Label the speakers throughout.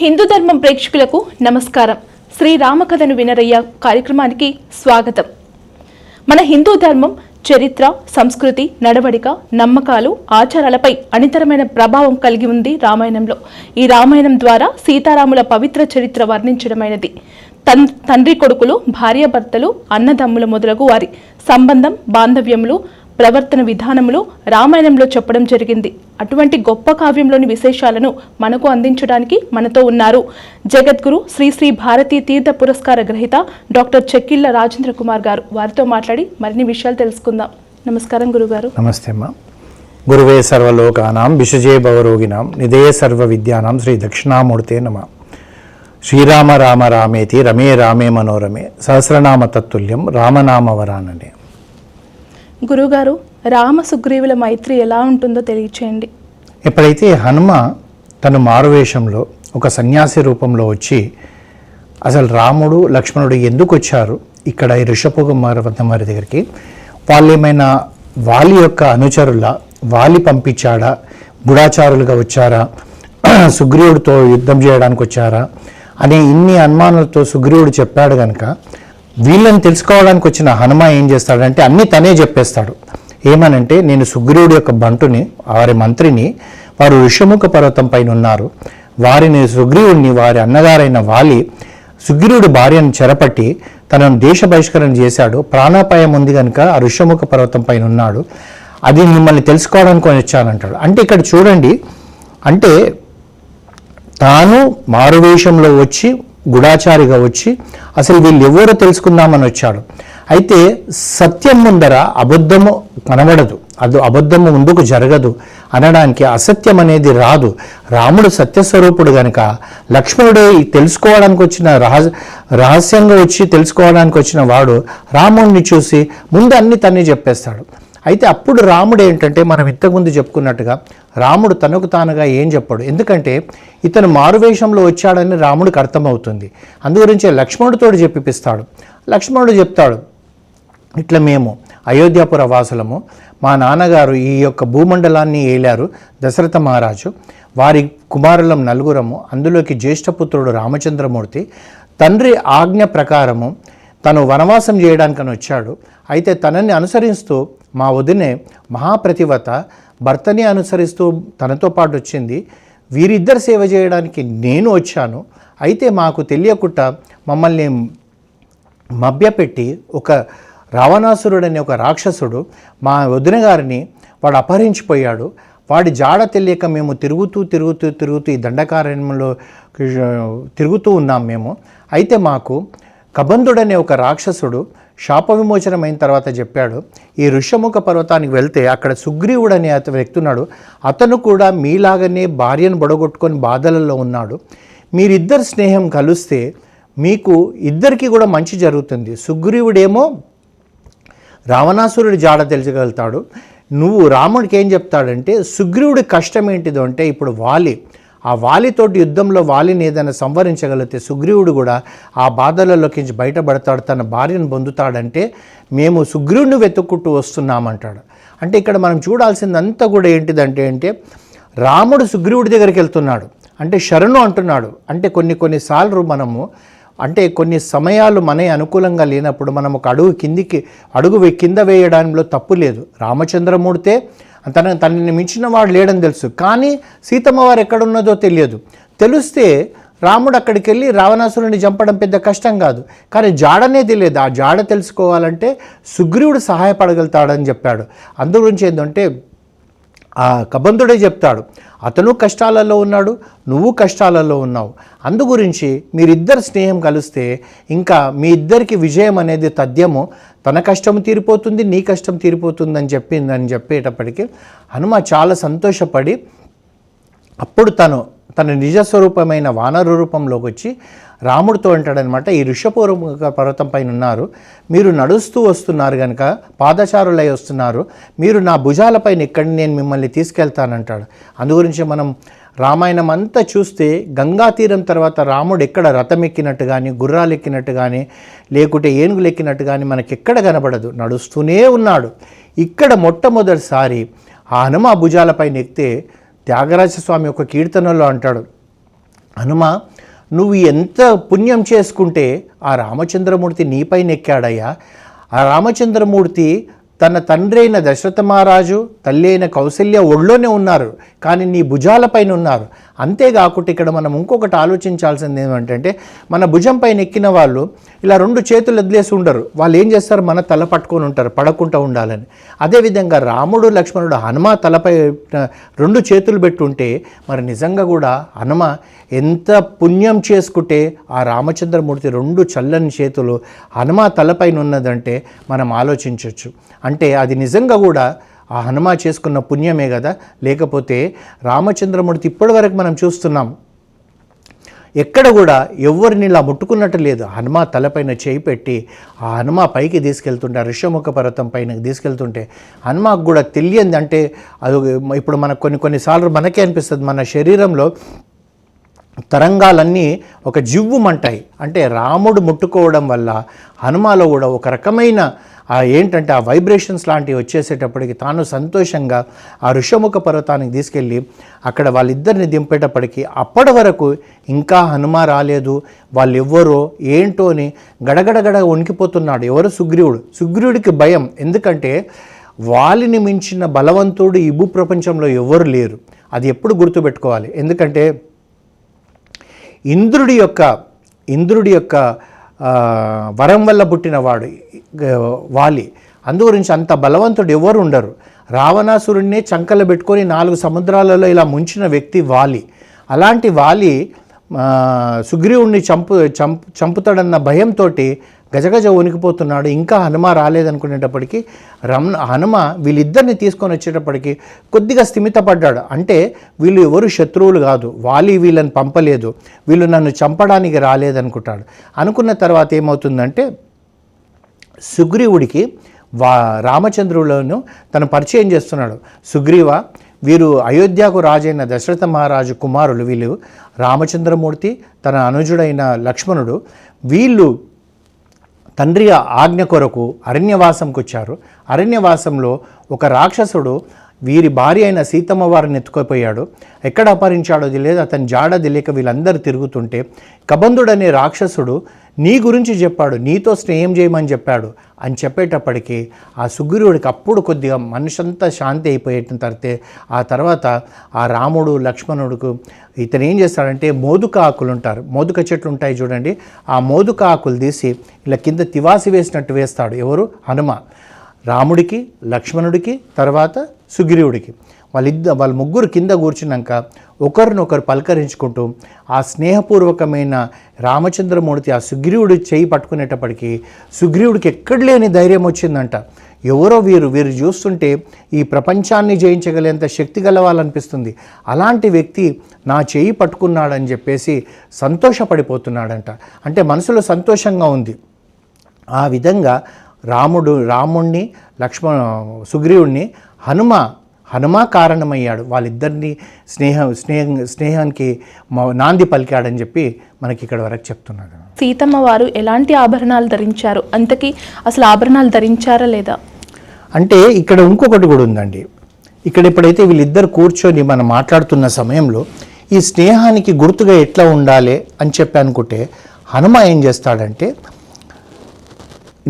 Speaker 1: హిందూ ధర్మం ప్రేక్షకులకు నమస్కారం. శ్రీ రామకథను వినరయ్య కార్యక్రమానికి స్వాగతం. మన హిందూ ధర్మం చరిత్ర సంస్కృతి నడవడిక నమ్మకాలు ఆచారాలపై అనితరమైన ప్రభావం కలిగి ఉంది రామాయణంలో. ఈ రామాయణం ద్వారా సీతారాముల పవిత్ర చరిత్ర వర్ణించడమైనది. తన్ తండ్రి కొడుకులు భార్యాభర్తలు అన్నదమ్ముల మొదలగు వారి సంబంధం బాంధవ్యములు ప్రవర్తన విధానములు రామాయణంలో చెప్పడం జరిగింది. అటువంటి గొప్ప కావ్యంలోని విశేషాలను మనకు అందించడానికి మనతో ఉన్నారు. జగద్గురు శ్రీ శ్రీ భారతీ తీర్థ పురస్కార గ్రహీత డాక్టర్ చెక్కిళ్ళ రాజేంద్ర కుమార్ గారు వారితో మాట్లాడి మరిన్ని విషయాలు తెలుసుకుందాం. నమస్కారం గురుగారు.
Speaker 2: నమస్తే అమ్మా. గురువే సర్వలోకానాం విషజే భవరోగినాం నిదే సర్వ విద్యానాం శ్రీ దక్షిణామూర్తే నమ. శ్రీరామ రామ రామేతి రమే రామే మనోరమే సహస్రనామ తత్తుల్యం రామనామ వరాననే.
Speaker 1: గురుగారు రామ సుగ్రీవుల మైత్రి ఎలా ఉంటుందో తెలియచేయండి.
Speaker 2: ఎప్పుడైతే హనుమ తను మారువేషంలో ఒక సన్యాసి రూపంలో వచ్చి అసలు రాముడు లక్ష్మణుడు ఎందుకు వచ్చారు? ఇక్కడ ఈ ఋషభోగ పర్వతం వారి దగ్గరికి వాళ్ళు ఏమైనా వాలి యొక్క అనుచరుల? వాలి పంపించాడా? గుడాచారులుగా వచ్చారా? సుగ్రీవుడితో యుద్ధం చేయడానికి వచ్చారా? అనే ఇన్ని అనుమానాలతో సుగ్రీవుడు చెప్పాడు కనుక వీళ్ళని తెలుసుకోవడానికి వచ్చిన హనుమ ఏం చేస్తాడంటే అన్నీ తనే చెప్పేస్తాడు. ఏమనంటే నేను సుగ్రీవుడి యొక్క బంటుని వారి మంత్రిని వారు ఋషముఖ పర్వతం పైన ఉన్నారు వారిని సుగ్రీవుడిని వారి అన్నగారైన వాలి సుగ్రీవుడి భార్యను చెరపట్టి తనను దేశ బహిష్కరణ చేశాడు. ప్రాణాపాయం ఉంది కనుక ఆ ఋషముఖ పర్వతం పైన ఉన్నాడు అది మిమ్మల్ని తెలుసుకోవడానికి వచ్చానంటాడు. అంటే ఇక్కడ చూడండి అంటే తాను మారువేషంలో వచ్చి గుడాచారిగా వచ్చి అసలు వీళ్ళు ఎవరో తెలుసుకుందామని వచ్చాడు. అయితే సత్యం ముందర అబద్ధము కనబడదు. అది అబద్ధము ముందుకు జరగదు అనడానికి అసత్యం అనేది రాదు. రాముడు సత్యస్వరూపుడు గనుక లక్ష్మణుడు తెలుసుకోవడానికి వచ్చిన రహ రహస్యంగా వచ్చి తెలుసుకోవడానికి వచ్చిన వాడు రాముడిని చూసి ముందు అన్ని తనే చెప్పేస్తాడు. అయితే అప్పుడు రాముడు ఏంటంటే మనం ఇంతకుముందు చెప్పుకున్నట్టుగా రాముడు తనకు తానుగా ఏం చెప్పాడు. ఎందుకంటే ఇతను మారువేషంలో వచ్చాడని రాముడికి అర్థమవుతుంది. అందుగురించి లక్ష్మణుడితో చెప్పిపిస్తాడు. లక్ష్మణుడు చెప్తాడు ఇట్లా మేము అయోధ్యాపుర వాసులము మా నాన్నగారు ఈ యొక్క భూమండలాన్ని ఏలారు దశరథ మహారాజు వారి కుమారులం నలుగురము అందులోకి జ్యేష్ఠపుత్రుడు రామచంద్రమూర్తి తండ్రి ఆజ్ఞ ప్రకారము తను వనవాసం చేయడానికని వచ్చాడు. అయితే తనని అనుసరిస్తూ మా వదినే మహాప్రతివత భర్తని అనుసరిస్తూ తనతో పాటు వచ్చింది. వీరిద్దరు సేవ చేయడానికి నేను వచ్చాను. అయితే మాకు తెలియకుండా మమ్మల్ని మభ్యపెట్టి ఒక రావణాసురుడు అనే ఒక రాక్షసుడు మా వదిన గారిని వాడు అపహరించిపోయాడు. వాడి జాడ తెలియక మేము తిరుగుతూ తిరుగుతూ తిరుగుతూ ఈ దండకారణ్యంలో తిరుగుతూ ఉన్నాం మేము. అయితే మాకు కబంధుడనే ఒక రాక్షసుడు శాప విమోచనం అయిన తర్వాత చెప్పాడు ఈ ఋషముఖ పర్వతానికి వెళ్తే అక్కడ సుగ్రీవుడు అనే అతను వ్యక్తి ఉన్నాడు. అతను కూడా మీలాగనే భార్యను బొడగొట్టుకొని బాధలలో ఉన్నాడు. మీరిద్దరు స్నేహం కలిస్తే మీకు ఇద్దరికి కూడా మంచి జరుగుతుంది. సుగ్రీవుడేమో రావణాసురుడి జాడ తెలుసుకోగలుగుతాడు నువ్వు రాముడికి ఏం చెప్తాడంటే సుగ్రీవుడి కష్టం ఏంటిదో అంటే ఇప్పుడు వాలి ఆ వాలితోటి యుద్ధంలో వాలిని ఏదైనా సంవరించగలిగితే సుగ్రీవుడు కూడా ఆ బాధలలోకి బయటపడతాడు తన భార్యను పొందుతాడంటే మేము సుగ్రీవుడిని వెతుక్కుంటూ వస్తున్నామంటాడు. అంటే ఇక్కడ మనం చూడాల్సిందంతా కూడా ఏంటిదంటే అంటే రాముడు సుగ్రీవుడి దగ్గరికి వెళ్తున్నాడు. అంటే శరణు అంటున్నాడు. అంటే కొన్ని కొన్నిసార్లు మనము అంటే కొన్ని సమయాలు మన అనుకూలంగా లేనప్పుడు మనం ఒక అడుగు కిందికి అడుగు కింద వేయడంలో తప్పు లేదు. రామచంద్రమూర్తే తన తనని మించిన వాడు లేడని తెలుసు. కానీ సీతమ్మ వారు ఎక్కడున్నదో తెలియదు. తెలిస్తే రాముడు అక్కడికి వెళ్ళి రావణాసురుని చంపడం పెద్ద కష్టం కాదు. కానీ జాడనే తెలియదు. ఆ జాడ తెలుసుకోవాలంటే సుగ్రీవుడు సహాయపడగలుగుతాడని చెప్పాడు. అందు గురించి ఏంటంటే ఆ కబంధుడే చెప్తాడు. అతను కష్టాలలో ఉన్నాడు నువ్వు కష్టాలలో ఉన్నావు. అందు గురించి మీరిద్దరు స్నేహం కలిస్తే ఇంకా మీ ఇద్దరికి విజయం అనేది తథ్యము. తన కష్టం తీరిపోతుంది నీ కష్టం తీరిపోతుందని చెప్పిందని చెప్పేటప్పటికీ హనుమ చాలా సంతోషపడి అప్పుడు తను తన నిజస్వరూపమైన వానరు రూపంలోకి వచ్చి రాముడితో అంటాడనమాట ఈ ఋషపూర్వక పర్వతం పైన ఉన్నారు మీరు నడుస్తూ వస్తున్నారు కనుక పాదచారులై వస్తున్నారు మీరు నా భుజాలపైన ఇక్కడ నేను మిమ్మల్ని తీసుకెళ్తానంటాడు. అందుగురించి మనం రామాయణం అంతా చూస్తే గంగా తీరం తర్వాత రాముడు ఎక్కడ రథం ఎక్కినట్టు కానీ గుర్రాలు ఎక్కినట్టు కానీ లేకుంటే ఏనుగులు ఎక్కినట్టు కానీ మనకి ఎక్కడ కనబడదు. నడుస్తూనే ఉన్నాడు. ఇక్కడ మొట్టమొదటిసారి ఆ హనుమ భుజాలపైన ఎక్కితే త్యాగరాజ స్వామి ఒక కీర్తనలో అంటాడు. హనుమ నువ్వు ఎంత పుణ్యం చేసుకుంటే ఆ రామచంద్రమూర్తి నీపైన ఎక్కాడయ్యా. ఆ రామచంద్రమూర్తి తన తండ్రి అయిన దశరథ మహారాజు తల్లి అయిన కౌశల్య ఒళ్ళోనే ఉన్నారు కానీ నీ భుజాలపైన ఉన్నారు. అంతేకాకుండా ఇక్కడ మనం ఇంకొకటి ఆలోచించాల్సింది ఏమంటే మన భుజం పైన ఎక్కిన వాళ్ళు ఇలా రెండు చేతులు వదిలేసి ఉండరు. వాళ్ళు ఏం చేస్తారు? మన తల పట్టుకొని ఉంటారు పడకుండా ఉండాలని. అదేవిధంగా రాముడు లక్ష్మణుడు హనుమ తలపై రెండు చేతులు పెట్టుంటే మరి నిజంగా కూడా హనుమ ఎంత పుణ్యం చేసుకుంటే ఆ రామచంద్రమూర్తి రెండు చల్లని చేతులు హనుమ తలపైన ఉన్నదంటే మనం ఆలోచించవచ్చు అంటే అది నిజంగా కూడా ఆ హనుమ చేసుకున్న పుణ్యమే కదా? లేకపోతే రామచంద్రమూర్తి ఇప్పటి వరకు మనం చూస్తున్నాం ఎక్కడ కూడా ఎవరిని ఇలా ముట్టుకున్నట్టు లేదు. హనుమ తలపైన చేయి పెట్టి ఆ హనుమ పైకి తీసుకెళ్తుంటే ఆ ఋషముఖ పర్వతం పైన తీసుకెళ్తుంటే హనుమకు కూడా తెలియంది. అంటే అది ఇప్పుడు మనకు కొన్ని కొన్నిసార్లు మనకే అనిపిస్తుంది. మన శరీరంలో తరంగాలన్నీ ఒక జివ్వుమంటాయి. అంటే రాముడు ముట్టుకోవడం వల్ల హనుమాలో కూడా ఒక రకమైన ఏంటంటే ఆ వైబ్రేషన్స్ లాంటివి వచ్చేసేటప్పటికి తాను సంతోషంగా ఆ ఋషముఖ పర్వతానికి తీసుకెళ్ళి అక్కడ వాళ్ళిద్దరిని దింపేటప్పటికి అప్పటి వరకు ఇంకా హనుమ రాలేదు. వాళ్ళు ఎవ్వరో ఏంటో అని గడగడగడ వణికిపోతున్నాడు. ఎవరు? సుగ్రీవుడు. సుగ్రీవుడికి భయం. ఎందుకంటే వాలిని మించిన బలవంతుడు ఈ భూ ప్రపంచంలో ఎవరు లేరు. అది ఎప్పుడు గుర్తుపెట్టుకోవాలి. ఎందుకంటే ఇంద్రుడి యొక్క ఇంద్రుడి యొక్క వరం వల్ల పుట్టినవాడు వాలి. అందు గురించి అంత బలవంతుడు ఎవరు ఉండరు. రావణాసురుడిని చంకలు పెట్టుకొని నాలుగు సముద్రాలలో ఇలా ముంచిన వ్యక్తి వాలి. అలాంటి వాలి సుగ్రీవుణ్ణి చంపు చంపు చంపుతాడన్న భయంతో గజగజ వణికిపోతున్నాడు ఇంకా హనుమ రాలేదనుకునేటప్పటికీ రమణ హనుమ వీళ్ళిద్దరిని తీసుకొని వచ్చేటప్పటికి కొద్దిగా స్థిమితపడ్డాడు. అంటే వీళ్ళు ఎవరు శత్రువులు కాదు వాలి వీళ్ళని పంపలేదు వీళ్ళు నన్ను చంపడానికి రాలేదనుకుంటాడు. అనుకున్న తర్వాత ఏమవుతుందంటే సుగ్రీవుడికి వా రామచంద్రులను తను పరిచయం చేస్తున్నాడు. సుగ్రీవ వీరు అయోధ్యకు రాజైన దశరథ మహారాజు కుమారులు వీళ్ళు రామచంద్రమూర్తి తన అనుజుడైన లక్ష్మణుడు వీళ్ళు తండ్రి ఆజ్ఞ కొరకు అరణ్యవాసంకి వచ్చారు అరణ్యవాసంలో ఒక రాక్షసుడు వీరి భార్య అయిన సీతమ్మ వారిని ఎత్తుకుపోయాడు. ఎక్కడ అపహరించాడో తెలియదు. అతని జాడ తెలియక వీళ్ళందరూ తిరుగుతుంటే కబంధుడనే రాక్షసుడు నీ గురించి చెప్పాడు నీతో స్నేహం చేయమని చెప్పాడు అని చెప్పేటప్పటికీ ఆ సుగ్రీవుడికి అప్పుడు కొద్దిగా మనిషంతా శాంతి అయిపోయేట తర్వాత ఆ తర్వాత ఆ రాముడు లక్ష్మణుడుకు ఇతను ఏం చేస్తాడంటే మోదుక ఆకులు ఉంటారు. మోదుక చెట్లు ఉంటాయి చూడండి. ఆ మోదుక ఆకులు తీసి ఇలా కింద తివాసి వేసినట్టు వేస్తాడు ఎవరు? హనుమ. రాముడికి లక్ష్మణుడికి తర్వాత సుగ్రీవుడికి. వాళ్ళిద్ద వాళ్ళ ముగ్గురు కింద కూర్చున్నాక ఒకరినొకరు పలకరించుకుంటూ ఆ స్నేహపూర్వకమైన రామచంద్రమూర్తి ఆ సుగ్రీవుడి చేయి పట్టుకునేటప్పటికీ సుగ్రీవుడికి ఎక్కడ లేని ధైర్యం వచ్చిందంట. ఎవరో వీరు వీరు చూస్తుంటే ఈ ప్రపంచాన్ని జయించగలేంత శక్తి గలవాలనిపిస్తుంది అలాంటి వ్యక్తి నా చేయి పట్టుకున్నాడని చెప్పేసి సంతోషపడిపోతున్నాడంట. అంటే మనసులో సంతోషంగా ఉంది. ఆ విధంగా రాముడు రాముణ్ణి లక్ష్మణ సుగ్రీవుణ్ణి హనుమ హనుమ కారణమయ్యాడు. వాళ్ళిద్దరిని స్నేహం స్నేహం స్నేహానికి నాంది పలికాడని చెప్పి మనకి ఇక్కడ వరకు చెప్తున్నాడు
Speaker 1: సీతమ్మ వారు ఎలాంటి ఆభరణాలు ధరించారు? అంతకీ అసలు ఆభరణాలు ధరించారా లేదా?
Speaker 2: అంటే ఇక్కడ ఇంకొకటి కూడా ఉందండి. ఇక్కడ ఇప్పుడైతే వీళ్ళిద్దరు కూర్చొని మనం మాట్లాడుతున్న సమయంలో ఈ స్నేహానికి గుర్తుగా ఎట్లా ఉండాలి అని చెప్పి అనుకుంటే హనుమ ఏం చేస్తాడంటే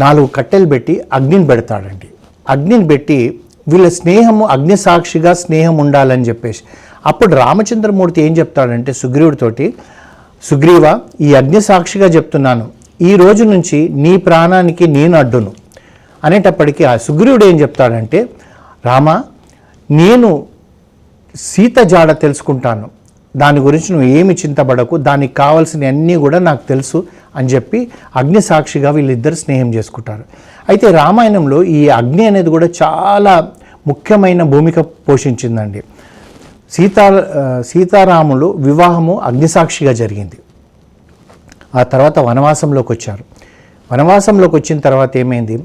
Speaker 2: నాలుగు కట్టెలు పెట్టి అగ్నిని పెడతాడండి. అగ్నిని పెట్టి వీళ్ళ స్నేహము అగ్ని సాక్షిగా స్నేహం ఉండాలని చెప్పేసి. అప్పుడు రామచంద్రమూర్తి ఏం చెప్తాడంటే సుగ్రీవుడితోటి సుగ్రీవ ఈ అగ్నిసాక్షిగా చెప్తున్నాను. ఈ రోజు నుంచి నీ ప్రాణానికి నేను అడ్డును. అనేటప్పటికీ ఆ సుగ్రీవుడు ఏం చెప్తాడంటే రామ నేను సీత జాడ తెలుసుకుంటాను. దాని గురించి నువ్వు ఏమి చింతపడకు. దానికి కావాల్సిన అన్నీ కూడా నాకు తెలుసు అని చెప్పి అగ్ని సాక్షిగా వీళ్ళిద్దరు స్నేహం చేసుకుంటారు. అయితే రామాయణంలో ఈ అగ్ని అనేది కూడా చాలా ముఖ్యమైన భూమిక పోషించిందండి. సీతా సీతారాములు వివాహము అగ్నిసాక్షిగా జరిగింది. ఆ తర్వాత వనవాసంలోకి వచ్చారు. వనవాసంలోకి వచ్చిన తర్వాత ఏమైంది?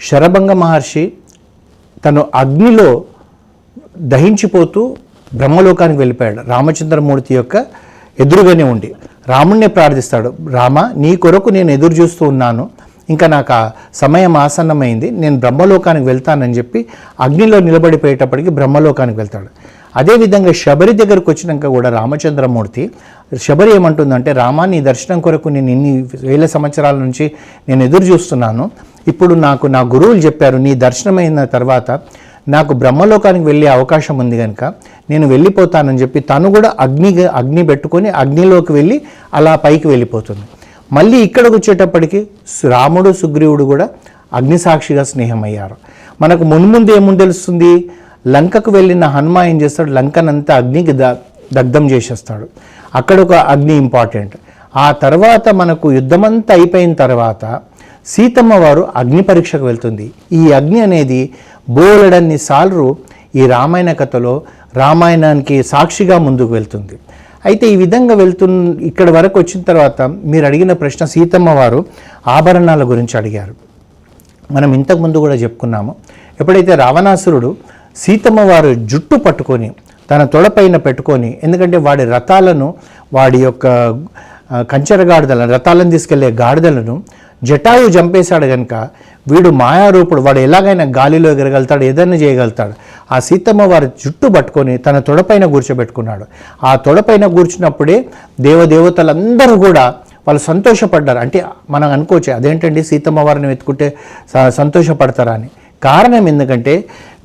Speaker 2: శరభంగ మహర్షి తను అగ్నిలో దహించిపోతూ బ్రహ్మలోకానికి వెళ్ళిపోయాడు. రామచంద్రమూర్తి యొక్క ఎదురుగానే ఉండి. రాముణ్ణి ప్రార్థిస్తాడు రామ నీ కొరకు నేను ఎదురు చూస్తూ ఉన్నాను. ఇంకా నాకు ఆ సమయం ఆసన్నమైంది. నేను బ్రహ్మలోకానికి వెళ్తానని చెప్పి అగ్నిలో నిలబడిపోయేటప్పటికి బ్రహ్మలోకానికి వెళ్తాడు. అదేవిధంగా శబరి దగ్గరకు వచ్చినాక కూడా రామచంద్రమూర్తి శబరి ఏమంటుందంటే రామా నీ దర్శనం కొరకు నేను ఇన్ని వేల సంవత్సరాల నుంచి నేను ఎదురు చూస్తున్నాను. ఇప్పుడు నాకు నా గురువులు చెప్పారు నీ దర్శనమైన తర్వాత నాకు బ్రహ్మలోకానికి వెళ్ళే అవకాశం ఉంది కనుక నేను వెళ్ళిపోతానని చెప్పి తను కూడా అగ్ని అగ్ని పెట్టుకొని అగ్నిలోకి వెళ్ళి అలా పైకి వెళ్ళిపోతుంది. మళ్ళీ ఇక్కడికి వచ్చేటప్పటికి రాముడు సుగ్రీవుడు కూడా అగ్నిసాక్షిగా స్నేహమయ్యారు. మనకు మున్ముందు ఏముంది తెలుస్తుంది? లంకకు వెళ్ళిన హనుమ ఏం చేస్తాడు? లంకనంతా అగ్నికి ద దగ్ధం చేసేస్తాడు. అక్కడ ఒక అగ్ని ఇంపార్టెంట్ ఆ తర్వాత మనకు యుద్ధమంతా అయిపోయిన తర్వాత సీతమ్మ వారు అగ్ని పరీక్షకు వెళ్తుంది. ఈ అగ్ని అనేది బోలెడన్ని సార్లు ఈ రామాయణ కథలో రామాయణానికి సాక్షిగా ముందుకు వెళ్తుంది. అయితే ఈ విధంగా వెళ్తున్న ఇక్కడ వరకు వచ్చిన తర్వాత మీరు అడిగిన ప్రశ్న సీతమ్మ వారు ఆభరణాల గురించి అడిగారు. మనం ఇంతకుముందు కూడా చెప్పుకున్నాము. ఎప్పుడైతే రావణాసురుడు సీతమ్మ వారు జుట్టు పట్టుకొని తన తొడపైన పెట్టుకొని ఎందుకంటే వాడి రథాలను వాడి యొక్క ఆ, కంచెర గాడిదలను రథాలను తీసుకెళ్ళే గాడిదలను జటాయు చంపేశాడు కనుక వీడు మాయారూపుడు. వాడు ఎలాగైనా గాలిలో ఎగరగలుగుతాడు ఏదైనా చేయగలుగుతాడు. ఆ సీతమ్మ వారి జుట్టు పట్టుకొని తన తొడపైన కూర్చోబెట్టుకున్నాడు. ఆ తొడపైన కూర్చున్నప్పుడే దేవదేవతలందరూ కూడా వాళ్ళు సంతోషపడ్డారు. అంటే మనం అనుకోవచ్చు అదేంటండి సీతమ్మ వారిని వెతుకుంటే సంతోషపడతారని సంతోషపడతారా అని. కారణం ఎందుకంటే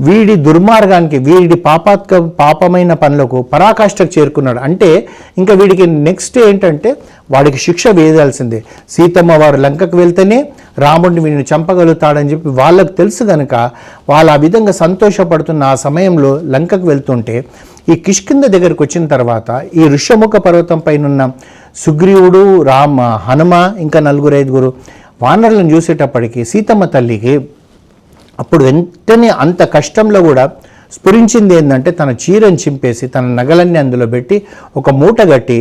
Speaker 2: వీడి దుర్మార్గానికి వీడి పాపాత్క పాపమైన పనులకు పరాకాష్ఠకు చేరుకున్నాడు. అంటే ఇంకా వీడికి నెక్స్ట్ ఏంటంటే వాడికి శిక్ష వేయాల్సిందే. సీతమ్మ వారు లంకకు వెళ్తేనే రాముడిని వీడిని చంపగలుగుతాడని చెప్పి వాళ్ళకు తెలుసు కనుక వాళ్ళు ఆ విధంగా సంతోషపడుతున్న ఆ సమయంలో లంకకు వెళ్తుంటే ఈ కిష్కింద దగ్గరికి వచ్చిన తర్వాత ఈ ఋష్యముఖ పర్వతం పైన సుగ్రీవుడు రామ హనుమ ఇంకా నలుగురు ఐదుగురు వానరులను చూసేటప్పటికి సీతమ్మ తల్లికి అప్పుడు వెంటనే అంత కష్టంలో కూడా స్ఫురించింది ఏంటంటే తన చీరను చింపేసి తన నగలన్నీ అందులో పెట్టి ఒక మూట కట్టి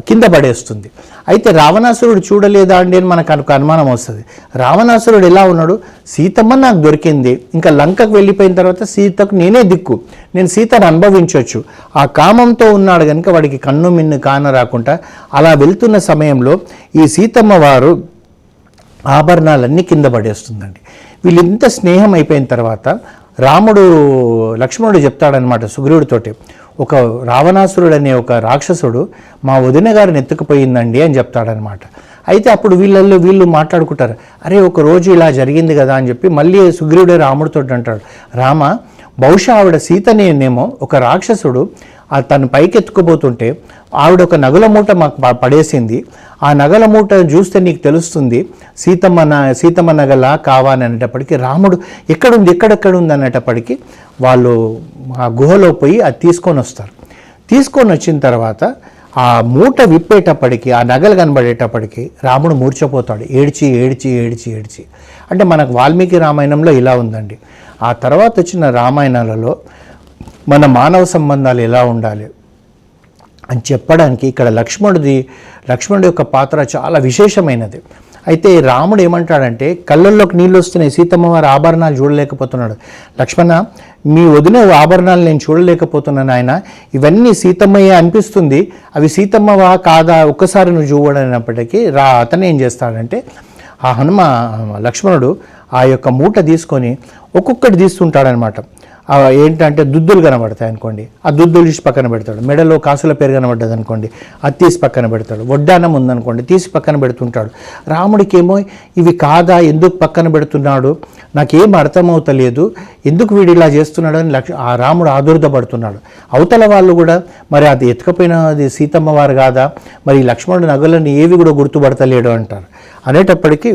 Speaker 2: కింద పడేస్తుంది. అయితే రావణాసురుడు చూడలేదా అండి అని మనకు అనుకు అనుమానం వస్తుంది. రావణాసురుడు ఎలా ఉన్నాడు? సీతమ్మ నాకు దొరికింది. ఇంకా లంకకు వెళ్ళిపోయిన తర్వాత సీతకు నేనే దిక్కు. నేను సీతను అనుభవించవచ్చు ఆ కామంతో ఉన్నాడు కనుక వాడికి కన్ను మిన్ను కాన రాకుండా అలా వెళ్తున్న సమయంలో ఈ సీతమ్మ వారు ఆభరణాలన్నీ కింద పడేస్తుందండి. వీళ్ళింత స్నేహం అయిపోయిన తర్వాత రాముడు లక్ష్మణుడు చెప్తాడనమాట సుగ్రీవుడితోటి. ఒక రావణాసురుడు అనే ఒక రాక్షసుడు మా వదిన గారిని ఎత్తుకుపోయిందండి అని చెప్తాడనమాట. అయితే అప్పుడు వీళ్ళల్లో వీళ్ళు మాట్లాడుకుంటారు అరే ఒక రోజు ఇలా జరిగింది కదా అని చెప్పి మళ్ళీ సుగ్రీవుడే రాముడితో అంటాడు రామ బహుశా ఆవిడ సీతనేమో ఒక రాక్షసుడు ఆ తను పైకెత్తుకుపోతుంటే ఆవిడ ఒక నగల మూట మాకు పడేసింది. ఆ నగల మూట చూస్తే నీకు తెలుస్తుంది సీతమ్మ సీతమ్మ నగల కావా అనేటప్పటికీ రాముడు ఎక్కడుంది ఎక్కడెక్కడ ఉంది అనేటప్పటికీ వాళ్ళు ఆ గుహలో పోయి అది తీసుకొని వస్తారు. తీసుకొని వచ్చిన తర్వాత ఆ మూట విప్పేటప్పటికి ఆ నగలు కనబడేటప్పటికి రాముడు మూర్చపోతాడు ఏడ్చి ఏడ్చి ఏడ్చి ఏడ్చి. అంటే మనకు వాల్మీకి రామాయణంలో ఇలా ఉందండి. ఆ తర్వాత వచ్చిన రామాయణాలలో మన మానవ సంబంధాలు ఎలా ఉండాలి అని చెప్పడానికి ఇక్కడ లక్ష్మణుడి లక్ష్మణుడి యొక్క పాత్ర చాలా విశేషమైనది. అయితే రాముడు ఏమంటాడంటే కళ్ళల్లోకి నీళ్ళు వస్తున్నాయి సీతమ్మ వారి ఆభరణాలు చూడలేకపోతున్నాడు. లక్ష్మణ మీ వదిన ఆభరణాలు నేను చూడలేకపోతున్నాను ఆయన ఇవన్నీ సీతమ్మయ్య అనిపిస్తుంది. అవి సీతమ్మవా కాదా? ఒక్కసారి నువ్వు చూడనప్పటికీ రా అతను ఏం చేస్తాడంటే ఆ హనుమ లక్ష్మణుడు ఆ యొక్క మూట తీసుకొని ఒక్కొక్కటి తీస్తుంటాడనమాట. ఏంటంటే దుద్దులు కనబడతాయి అనుకోండి. ఆ దుద్దులు తీసి పక్కన పెడతాడు. మెడలో కాసుల పేరు కనబడ్డది అనుకోండి. అది తీసి పక్కన పెడతాడు. వడ్డానం ఉందనుకోండి తీసి పక్కన పెడుతుంటాడు. రాముడికేమో ఇవి కాదా ఎందుకు పక్కన పెడుతున్నాడు? నాకేం అర్థమవుతలేదు. ఎందుకు వీడు ఇలా చేస్తున్నాడు అని లక్ష ఆ రాముడు ఆదుర్దపడుతున్నాడు. అవతల వాళ్ళు కూడా మరి అది ఎత్తుకపోయినది సీతమ్మ వారు కాదా? మరి లక్ష్మణుడు నగలని ఏవి కూడా గుర్తుపడతలేడు అంటారు. అనేటప్పటికీ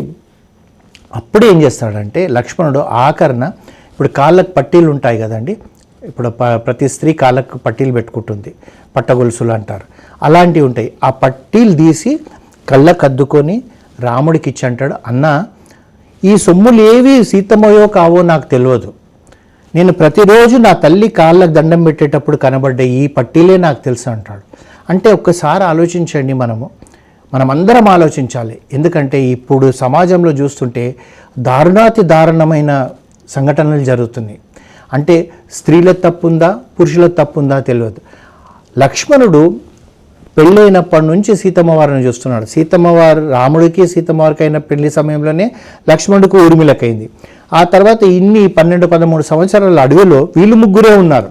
Speaker 2: అప్పుడు ఏం చేస్తాడంటే లక్ష్మణుడు ఆకరణ ఇప్పుడు కాళ్ళకు పట్టీలు ఉంటాయి కదండి ఇప్పుడు ప- ప్రతి స్త్రీ కాళ్ళకు పట్టీలు పెట్టుకుంటుంది పట్టగొలుసులు అంటారు. అలాంటివి ఉంటాయి. ఆ పట్టీలు తీసి కళ్ళకు అద్దుకొని రాముడికి ఇచ్చి అంటాడు అన్న ఈ సొమ్ములు ఏవి కావో నాకు తెలియదు. నేను ప్రతిరోజు నా తల్లి కాళ్ళకు దండం పెట్టేటప్పుడు కనబడ్డ ఈ పట్టీలే నాకు తెలుసు అంటాడు. అంటే ఒక్కసారి ఆలోచించండి మనము. మనమందరం ఆలోచించాలి. ఎందుకంటే ఇప్పుడు సమాజంలో చూస్తుంటే దారుణాతి దారుణమైన సంఘటనలు జరుగుతున్నాయి. అంటే స్త్రీల తప్పుందా పురుషుల తప్పుందా తెలియదు. లక్ష్మణుడు పెళ్ళైనప్పటి నుంచి సీతమ్మ వారిని చూస్తున్నాడు. సీతమ్మ వారు రాముడికి సీతమ్మ వారికి అయిన పెళ్ళి సమయంలోనే లక్ష్మణుడికి ఊర్మిళకైంది ఆ తర్వాత ఇన్ని పన్నెండు పదమూడు సంవత్సరాల అడవిలో వీళ్ళు ముగ్గురే ఉన్నారు.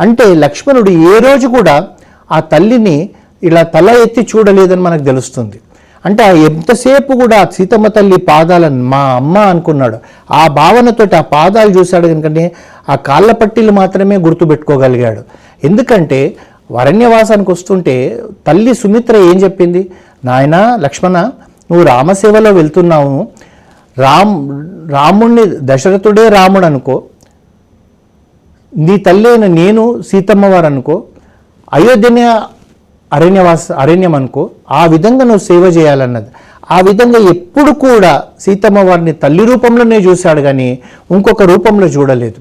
Speaker 2: అంటే లక్ష్మణుడు ఏ రోజు కూడా ఆ తల్లిని ఇలా తల ఎత్తి చూడలేదని మనకు తెలుస్తుంది. అంటే ఆ ఎంతసేపు కూడా సీతమ్మ తల్లి పాదాలను మా అమ్మ అనుకున్నాడు. ఆ భావనతోటి ఆ పాదాలు చూశాడు కనుకనే ఆ కాళ్ళ పట్టీలు మాత్రమే గుర్తుపెట్టుకోగలిగాడు ఎందుకంటే వరణ్యవాసానికి వస్తుంటే తల్లి సుమిత్ర ఏం చెప్పింది? నాయన లక్ష్మణ నువ్వు రామసేవలో వెళ్తున్నావు. రామ్ రాముణ్ణి దశరథుడే రాముడు అనుకో. నీ తల్లి అయిన నేను సీతమ్మ వారు అనుకో. అయోధ్యని అరణ్యవాస అరణ్యం అనుకో ఆ విధంగా నువ్వు సేవ చేయాలన్నది. ఆ విధంగా ఎప్పుడు కూడా సీతమ్మ వారిని తల్లి రూపంలోనే చూశాడు కానీ ఇంకొక రూపంలో చూడలేదు.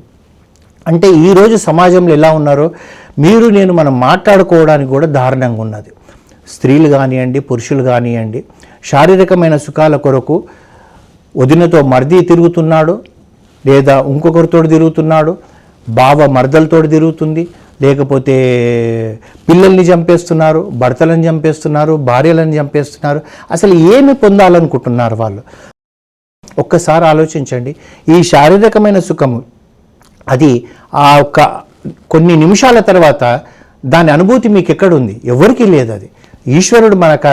Speaker 2: అంటే ఈరోజు సమాజంలో ఎలా ఉన్నారో మీరు నేను మనం మాట్లాడుకోవడానికి కూడా దారుణంగా ఉన్నది. స్త్రీలు కానివ్వండి పురుషులు కానివ్వండి శారీరకమైన సుఖాల కొరకు వదినతో మర్ది తిరుగుతున్నాడు లేదా ఇంకొకరితో తిరుగుతున్నాడు బావ మరదలతో తిరుగుతుంది లేకపోతే పిల్లల్ని చంపేస్తున్నారు భర్తలను చంపేస్తున్నారు భార్యలను చంపేస్తున్నారు. అసలు ఏమి పొందాలనుకుంటున్నారు వాళ్ళు? ఒక్కసారి ఆలోచించండి. ఈ శారీరకమైన సుఖము అది ఆ ఒక్క కొన్ని నిమిషాల తర్వాత దాని అనుభూతి మీకు ఎక్కడుంది ఎవరికీ లేదు అది. ఈశ్వరుడు మనకు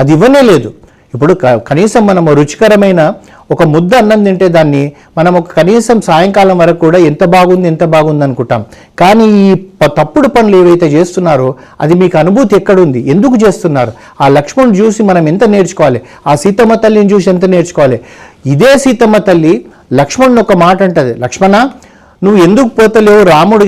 Speaker 2: అది ఇవ్వనే లేదు. ఇప్పుడు క- కనీసం మనం రుచికరమైన ఒక ముద్ద అన్నం తింటే దాన్ని మనం ఒక కనీసం సాయంకాలం వరకు కూడా ఎంత బాగుంది ఎంత బాగుంది అనుకుంటాం. కానీ ఈ తప్పుడు పనులు ఏవైతే చేస్తున్నారో అది మీకు అనుభూతి ఎక్కడుంది? ఎందుకు చేస్తున్నారు? ఆ లక్ష్మణ్ చూసి మనం ఎంత నేర్చుకోవాలి? ఆ సీతమ్మ తల్లిని చూసి ఎంత నేర్చుకోవాలి? ఇదే సీతమ్మ తల్లి లక్ష్మణ్ ఒక మాట అంటది. లక్ష్మణ నువ్వు ఎందుకు పోతలేవు? రాముడు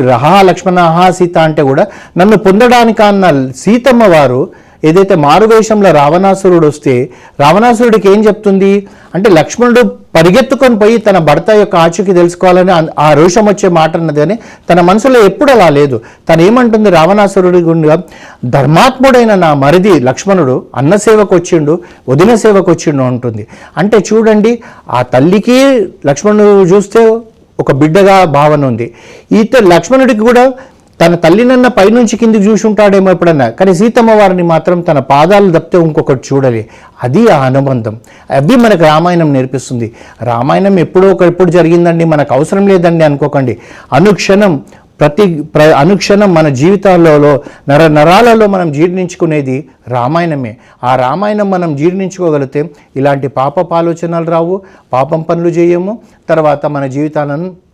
Speaker 2: రహా లక్ష్మణ హా సీత అంటే కూడా నన్ను పొందడానికి అన్న సీతమ్మ వారు ఏదైతే మారువేషంలో రావణాసురుడు వస్తే రావణాసురుడికి ఏం చెప్తుంది? అంటే లక్ష్మణుడు పరిగెత్తుకొని పోయి తన భర్త యొక్క ఆచూకీ తెలుసుకోవాలని ఆ- ఆ రోషం వచ్చే మాట అన్నది కానీ తన మనసులో ఎప్పుడు అలా లేదు. తను ఏమంటుంది? రావణాసురుడి గుండా ధర్మాత్ముడైన నా మరిది లక్ష్మణుడు అన్న సేవకు వచ్చిండు వదిన సేవకు వచ్చిండు అంటుంది. అంటే చూడండి ఆ తల్లికి లక్ష్మణుడు చూస్తే ఒక బిడ్డగా భావన ఉంది. ఈత లక్ష్మణుడికి కూడా తన తల్లినన్న పైనుంచి కిందికి చూసి ఉంటాడేమో ఎప్పుడన్నా. కానీ సీతమ్మ వారిని మాత్రం తన పాదాలు తప్పితే ఇంకొకటి చూడలే. అది ఆ అనుబంధం. అవి మనకు రామాయణం నేర్పిస్తుంది. రామాయణం ఎప్పుడో ఒక ఎప్పుడు జరిగిందండి. మనకు అవసరం లేదండి అనుకోకండి. అనుక్షణం ప్రతి ప్ర అనుక్షణం మన జీవితాలలో నర నరాలలో మనం జీర్ణించుకునేది రామాయణమే. ఆ రామాయణం మనం జీర్ణించుకోగలిగితే ఇలాంటి పాప ఆలోచనలు రావు. పాపం పనులు చేయము. తర్వాత మన జీవితాలను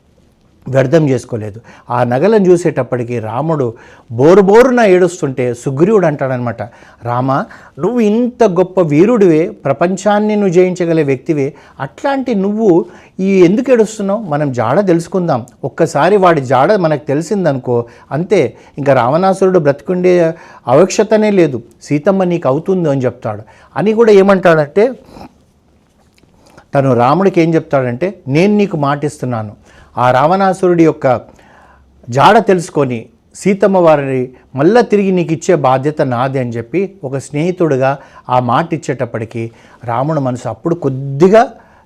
Speaker 2: వ్యర్థం చేసుకోలేదు. ఆ నగలను చూసేటప్పటికి రాముడు బోరు బోరున ఏడుస్తుంటే సుగ్రీవుడు అంటాడనమాట రామ నువ్వు ఇంత గొప్ప వీరుడివే ప్రపంచాన్ని నువ్వు జయించగలే వ్యక్తివే. అట్లాంటి నువ్వు ఈ ఎందుకు ఏడుస్తున్నావు? మనం జాడ తెలుసుకుందాం. ఒక్కసారి వాడి జాడ మనకు తెలిసిందనుకో అంతే. ఇంకా రావణాసురుడు బ్రతికుండే అవక్షతనే లేదు. సీతమ్మ నీకు అవుతుంది అని చెప్తాడు. అని కూడా ఏమంటాడంటే తను రాముడికి ఏం చెప్తాడంటే నేను నీకు మాటిస్తున్నాను. ఆ రావణాసురుడి యొక్క జాడ తెలుసుకొని సీతమ్మ వారిని మళ్ళా తిరిగి నీకు ఇచ్చే బాధ్యత నాది అని చెప్పి ఒక స్నేహితుడిగా ఆ మాట ఇచ్చేటప్పటికి రాముడు మనసు అప్పుడు కొద్దిగా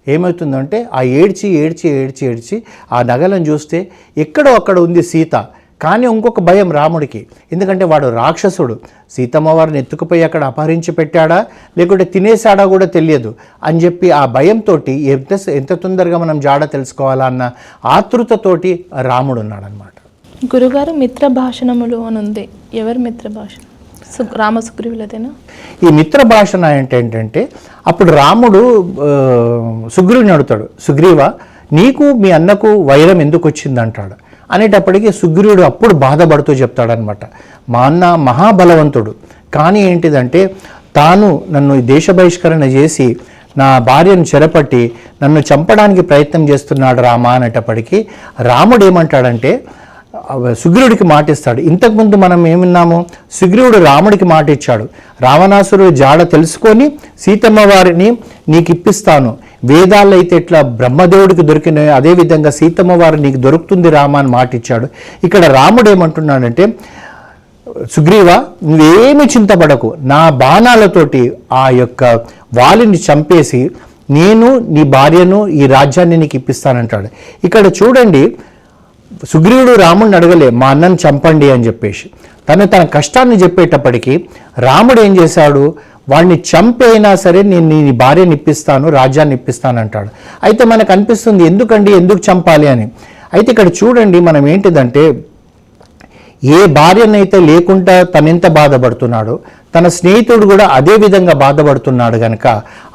Speaker 2: ఏమవుతుందంటే ఆ ఏడ్చి ఏడ్చి ఏడ్చి ఏడ్చి ఆ నగలను చూస్తే ఎక్కడో అక్కడ ఉంది సీత. కానీ ఇంకొక భయం రాముడికి. ఎందుకంటే వాడు రాక్షసుడు. సీతమ్మ వారిని ఎత్తుకుపోయి అక్కడ అపహరించి పెట్టాడా? లేకుంటే తినేశాడా కూడా తెలియదు. అని చెప్పి ఆ భయంతో ఎంత ఎంత తొందరగా మనం జాడ తెలుసుకోవాలా అన్న ఆతృతతోటి రాముడు ఉన్నాడనమాట
Speaker 1: గురుగారు మిత్ర భాషణములు అని ఉంది ఎవరు మిత్ర భాషణ సు రామ సుగ్రీవులదేనా
Speaker 2: ఈ మిత్ర భాషణ అంటే ఏంటంటే అప్పుడు రాముడు సుగ్రీవుని అడుగుతాడు. సుగ్రీవ నీకు మీ అన్నకు వైరం ఎందుకు వచ్చింది అంటాడు అనేటప్పటికీ సుగ్రీవుడు అప్పుడు బాధపడుతూ చెప్తాడనమాట మా అన్న మహాబలవంతుడు. కానీ ఏంటిదంటే తాను నన్ను ఈ దేశ బహిష్కరణ చేసి నా భార్యను చెరపట్టి నన్ను చంపడానికి ప్రయత్నం చేస్తున్నాడు రామా అనేటప్పటికీ రాముడు ఏమంటాడంటే సుగ్రీవుడికి మాట ఇస్తాడు ఇంతకుముందు మనం ఏమిన్నాము? సుగ్రీవుడు రాముడికి మాట ఇచ్చాడు రావణాసురుడు జాడ తెలుసుకొని సీతమ్మ వారిని నీకు ఇప్పిస్తాను వేదాల్లో అయితే ఇట్లా బ్రహ్మదేవుడికి దొరికిన అదేవిధంగా సీతమ్మ వారు నీకు దొరుకుతుంది రామ అని మాట ఇచ్చాడు. ఇక్కడ రాముడు ఏమంటున్నాడంటే సుగ్రీవ నువ్వేమి చింతపడకు. నా బాణాలతోటి ఆ యొక్క వాలిని చంపేసి నేను నీ భార్యను ఈ రాజ్యాన్ని నీకు ఇప్పిస్తానంటాడు. ఇక్కడ చూడండి సుగ్రీవుడు రాముడిని అడగలే మా అన్నను చంపండి అని చెప్పేసి. తను తన కష్టాన్ని చెప్పేటప్పటికీ రాముడు ఏం చేశాడు? వాడిని చంపైనా సరే నేను నీ భార్యని ఇప్పిస్తాను రాజ్యాన్ని ఇప్పిస్తాను అంటాడు. అయితే మనకు అనిపిస్తుంది ఎందుకండి ఎందుకు చంపాలి అని? అయితే ఇక్కడ చూడండి మనం ఏంటిదంటే ఏ భార్యనైతే లేకుండా తనెంత బాధపడుతున్నాడో తన స్నేహితుడు కూడా అదే విధంగా బాధపడుతున్నాడు గనక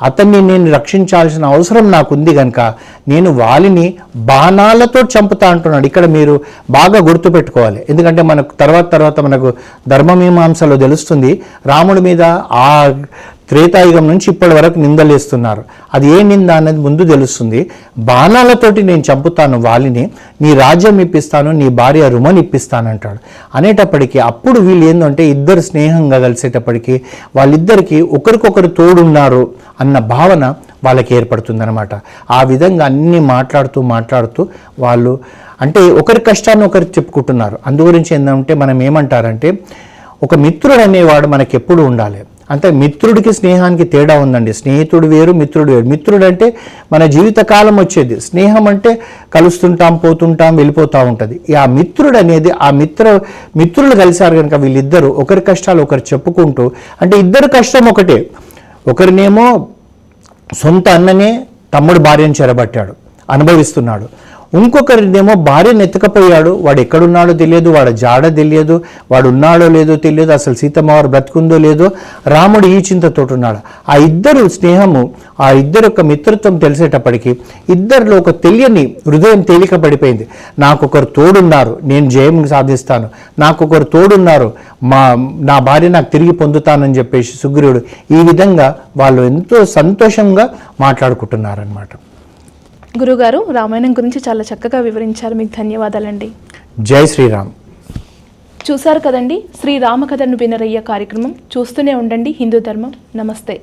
Speaker 2: అతన్ని నేను రక్షించాల్సిన అవసరం నాకుంది గనక నేను వాలిని బాణాలతో చంపుతా అంటున్నాడు. ఇక్కడ మీరు బాగా గుర్తుపెట్టుకోవాలి. ఎందుకంటే మనకు తర్వాత తర్వాత మనకు ధర్మమీమాంసలో తెలుస్తుంది రాముడి మీద ఆ త్రేతాయుగం నుంచి ఇప్పటి వరకు నిందలేస్తున్నారు. అది ఏ నింద అనేది ముందు తెలుస్తుంది. బాణాలతోటి నేను చంపుతాను వాలిని నీ రాజ్యం ఇప్పిస్తాను నీ భార్య రుమని ఇప్పిస్తాను అంటాడు అనేటప్పటికీ అప్పుడు వీళ్ళు ఏంటంటే ఇద్దరు స్నేహంగా కలిసేటప్పటికీ వాళ్ళిద్దరికీ ఒకరికొకరు తోడున్నారు అన్న భావన వాళ్ళకి ఏర్పడుతుందనమాట ఆ విధంగా అన్నీ మాట్లాడుతూ మాట్లాడుతూ వాళ్ళు అంటే ఒకరి కష్టాన్ని ఒకరు చెప్పుకుంటున్నారు. అందు గురించి ఏంటంటే మనం ఏమంటారంటే ఒక మిత్రుడు అనేవాడు మనకి ఎప్పుడు ఉండాలి. అంటే మిత్రుడికి స్నేహానికి తేడా ఉందండి. స్నేహితుడు వేరు మిత్రుడు వేరు. మిత్రుడు అంటే మన జీవితకాలం వచ్చేది. స్నేహం అంటే కలుస్తుంటాం పోతుంటాం వెళ్ళిపోతూ ఉంటుంది. ఆ మిత్రుడు అనేది ఆ మిత్ర మిత్రులు కలిశారు కనుక వీళ్ళిద్దరూ ఒకరి కష్టాలు ఒకరు చెప్పుకుంటూ అంటే ఇద్దరు కష్టం ఒకటే. ఒకరినేమో సొంత అన్ననే తమ్ముడు భార్యను చెరబట్టాడు అనుభవిస్తున్నాడు. ఇంకొకరినేమో భార్యను ఎత్తుకపోయాడు వాడు ఎక్కడున్నాడో తెలియదు వాడు జాడ తెలియదు వాడు ఉన్నాడో లేదో తెలియదు అసలు సీతమ్మవారు బ్రతుకుందో లేదో. రాముడు ఈ చింతతోటున్నాడు ఆ ఇద్దరు స్నేహము ఆ ఇద్దరు యొక్క మిత్రత్వం తెలిసేటప్పటికీ ఇద్దరిలో ఒక తెలియని హృదయం తేలిక పడిపోయింది నాకొకరు తోడున్నారు నేను జయం సాధిస్తాను. నాకొకరు తోడున్నారు మా నా భార్య నాకు తిరిగి పొందుతానని చెప్పేసి సుగ్రీవుడు ఈ విధంగా వాళ్ళు ఎంతో సంతోషంగా మాట్లాడుకుంటున్నారనమాట
Speaker 1: గురుగారు రామాయణం గురించి చాలా చక్కగా వివరించారు. మీకు ధన్యవాదాలండి.
Speaker 2: జై శ్రీరామ్.
Speaker 1: చూశారు కదండి శ్రీ రామకథను వినరయ్య కార్యక్రమం. చూస్తూనే ఉండండి హిందూ ధర్మం. నమస్తే.